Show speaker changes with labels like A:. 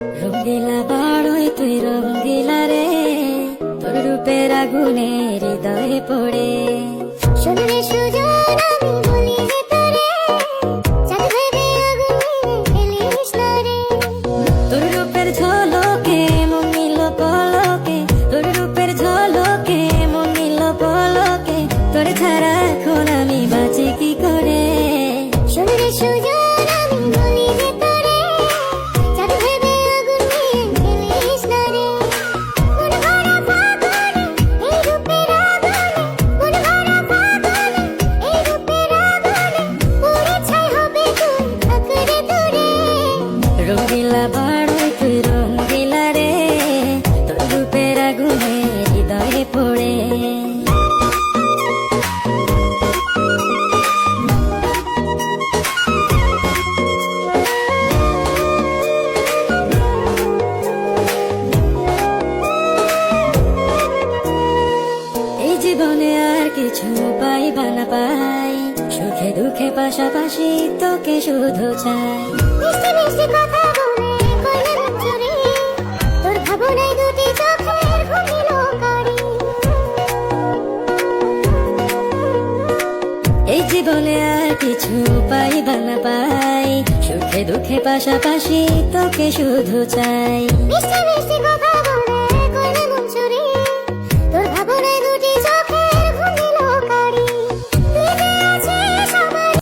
A: রঙ্গিলা বাড়ই তুই রঙ্গিলা রে। তোর রূপের আগুনে হৃদয়ে পড়ে।
B: শুনলে সুজন আমি বলি যে তোরে। চাঁদ ভেবে আগুনে ফেলিস না রে।
A: তোর রূপের ঝলকে মমিল পলকে। তোর রূপের ঝলকে মমিল পলকে। তোর ছাড়া জীবনে আর কিছু পাইবা না পাই সুখে দুঃখে পাশাপাশি তোকে শুধু চাই।
B: কথা
A: জীবনে আর কিছু পাই বা না পাই। সুখে দুঃখে পাশাপাশি তোকে শুধু চাই।